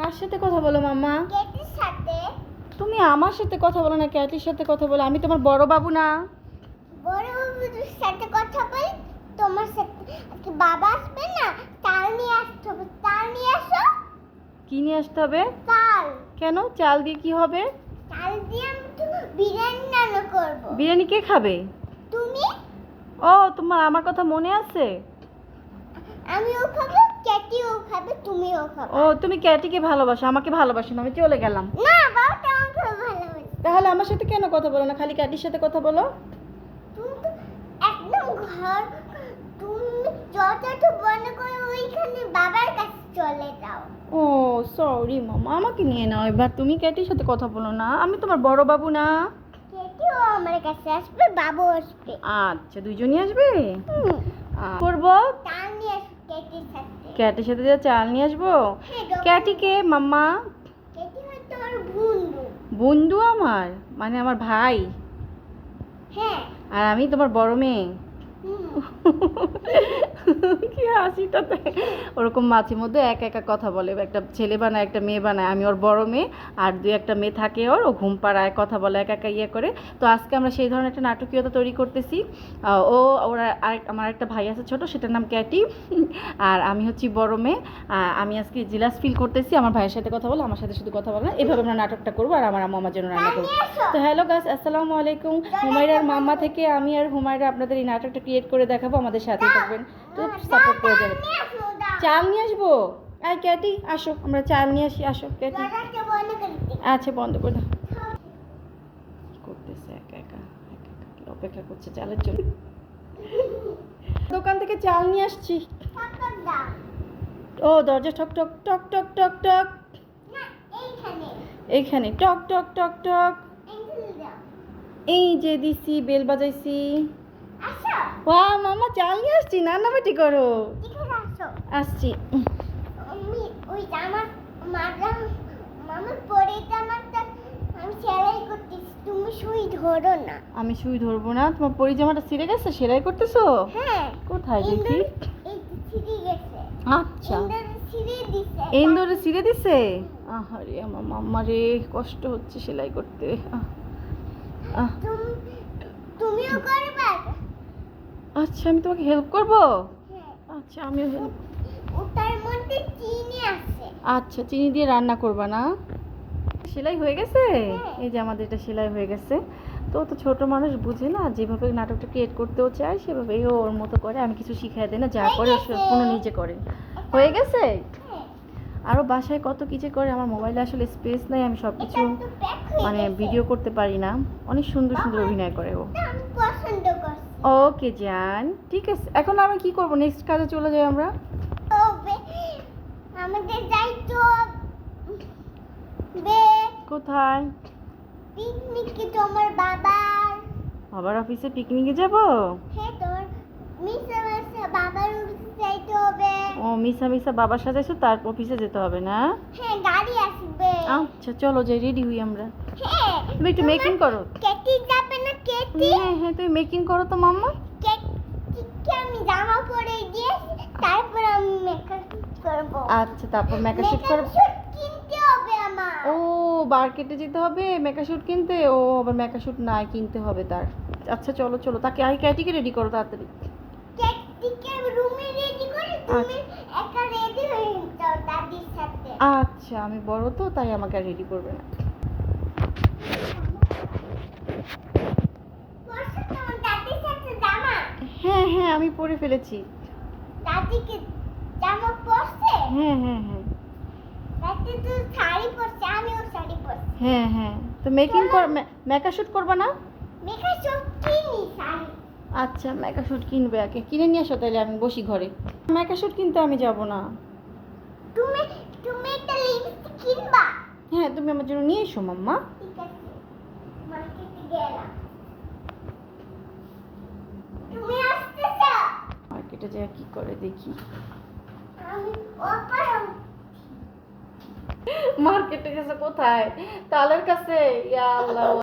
কার সাথে কথা বলো মাম্মা? কেটির সাথে। তুমি আমার সাথে কথা বলো না ক্যাটির সাথে কথা বলো। আমি তোমার বড় বাবু না। বড় বাবুর সাথে কথা বল তোমার সাথে বাবা আসবে না চাল নিয়ে আসতে হবে। চাল নিয়ে আসো। কি নিয়ে আসতে হবে? চাল। কেন? চাল দিয়ে কি হবে? চাল দিয়ে আমি তো বিরিয়ানি রান্না করব। বিরিয়ানি কে খাবে? তুমি? ও তোমার আমার কথা মনে আছে? আমিও খাব কেটিও খাবে তুমিও খাবে। ও তুমি ক্যাটিকে ভালোবাসো আমাকে ভালোবাসো না আমি চলে গেলাম। না বাবা আমাকে ভালোবাসে। তাহলে আমার সাথে কেন কথা বলো না? খালি ক্যাটির সাথে কথা বলো। তুমি তো একদম ঘর তুমি করে ওইখানে বাবার কাছে চলে যাও। ও সরি মামা আমাকে নিয়ে নাও এবার। তুমি ক্যাটির সাথে কথা বলো না। আমি তোমার বড় বাবু না। কেটিও আমার কাছে আসবে বাবু আসবে। আচ্ছা দুইজনই আসবে? করব নিয়ে আসবে কেটির সাথে ক্যাটির সাথে। যা চাল নিয়ে আসব? ক্যাটি কে ক্যাটিকে মাম্মা? বন্ধু। আমার? মানে আমার ভাই? হ্যাঁ। আর আমি তোমার বড় মেয়ে? কি হাসিটাতে ওরকম মাঝে মধ্যে এক একা কথা বলে, একটা ছেলে বানায়, একটা মেয়ে বানায়। আমি ওর বড় মেয়ে, আর দুই একটা মেয়ে থাকে ওর, ও ঘুম পাড়ায়, কথা বলে, এক একা ইয়ে করে। তো আজকে আমরা সেই ধরনের একটা নাটকীয়তা তৈরি করতেছি। ও, ওরা আরেক, আমার একটা ভাই আছে ছোট, সেটার নাম ক্যাটি। আর আমি হচ্ছি বড় মেয়ে। আমি আজকে জিলাস ফিল করতেছি, আমার ভাইয়ের সাথে কথা বলো, আমার সাথে শুধু কথা বলো এভাবে আমরা নাটকটা করব, আর আমার আমার জন্য রান্না করব। তো হ্যালো গাছ আসসালামু আলাইকুম। হুমায়রার মাম্মা থেকে আমি আর হুমায়রা আপনাদের এই নাটকটা ক্রিয়েট করে দেখাবো, আমাদের সাথে থাকবেন। সাপোর্ট করে দাও চাল নিয়ে আসব? আই ক্যাটি, আসো, আমরা চাল নিয়ে আসি, আসো, ক্যাটি। আচ্ছা বন্ধ করে দাও। করতেছে একা একা অপেক্ষা করছে চালের জন্য। দোকান থেকে চাল নিয়ে আসছি। ও, দরজা ঠক টক টক টক টক এইখানে এইখানে। টক টক টক টক এই যে দিছি, বেল বাজাইছি। আসো। মামা চাল নিয়ে আসছি নান্নাবাটি করো। আসছি। আমি ওই জামা মারা মামার পরে জামাটা আমি সেলাই করতেছি তুমি সুই ধরো না। আমি সুই ধরবো না তোমার পরিজামাটা ছিঁড়ে গেছে সেলাই করতেছো? হ্যাঁ কোথায় দেখি? এই ছিঁড়ে গেছে। আচ্ছা। দিছে। ইন্দোরে ছিঁড়ে দিছে? আহারে আমার মাম্মা রে কষ্ট হচ্ছে সেলাই করতে। তুমিও করবে? আচ্ছা আমি তোমাকে হেল্প করব? হ্যাঁ। আচ্ছা আমিও হেল্প ওটার মধ্যে চিনি আছে। আচ্ছা চিনি দিয়ে রান্না করবা না? সেলাই হয়ে গেছে? হ্যাঁ। এই যে আমাদের এটা সেলাই হয়ে গেছে। তো তো ছোট মানুষ বুঝে না? যেভাবে নাটকটা ক্রিয়েট করতেও চায় সেভাবেই ও ওর মতো করে। আমি কিছু শিখাই দিই না যা করে কোনো নিজে করে। হয়ে গেছে? হ্যাঁ। আরও বাসায় কত কিছু করে আমার মোবাইলে আসলে স্পেস নাই আমি সব কিছু মানে ভিডিও করতে পারি না। অনেক সুন্দর সুন্দর অভিনয় করে ও। পছন্দ ওকে জান ঠিক আছে এখন আমি কি করব? নেক্সট কাজে চলে যাই আমরা। আমাদের যাইতো বে কোথায়? পিকনিকে তোমার বাবার। আবার অফিসে পিকনিকে যাব? হ্যাঁ তোমার মিশে মিশে বাবার অফিসে যাইতে হবে। ও মিসা মিসা বাবার সাথে এসে তার অফিসে যেতে হবে না? হ্যাঁ গাড়ি আসবে। আচ্ছা চলো যাই রেডি হই আমরা। হ্যাঁ তুমি একটু মেকিং করো। কেটি না কেটি হ্যাঁ হ্যাঁ তুমি মেকিং করো তো মাম্মা। কেটিকে আমি জামা পরে দিয়ে তারপর আমি মেকআপ করব। আচ্ছা তারপর মেকআপ শুট করো। শুট কিনতে হবে আমার। ও মার্কেটে যেতে হবে মেকআপ শুট কিনতে? ও আবার মেকআপ শুট নাই কিনতে হবে তার। আচ্ছা চলো চলো তাকে আই ক্যাটিকে রেডি করো তাড়াতাড়ি। কেটিকে রুমে রেডি করে তুমি একা রেডি হয়ে যাও দাদির সাথে। আচ্ছা আমি বড় তো তাই আমাকে আর রেডি করবে না পরশু তোমার দাদির সাথে জামা হ্যাঁ আমি পরে ফেলেছি। দাদিকে জামা পরছে? হ্যাঁ হ্যাঁ হ্যাঁ। দাদি তো শাড়ি পরছে আমিও শাড়ি পরছি। হ্যাঁ হ্যাঁ। তো মেকিং কর মেকআপ শুট করবা না? মেকআপ সব কিনি শাড়ি। আচ্ছা মেকআপ শুট কিনবে আগে কিনে নিয়ে আসো তাহলে আমি বসি ঘরে। মেকআপ শুট কিনতে আমি যাব না। তুমি তুমি একটা লিপস্টিক কিনবা? হ্যাঁ তুমি আমার জন্য নিয়ে এসো মাম্মা। ঠিক আছে। মার্কেটে গেলাম তুমি আসতেছো মার্কেটে যা কি করে দেখি। মার্কেটে গেছে কোথায়? তালের কাছে ইয়া আল্লাহ।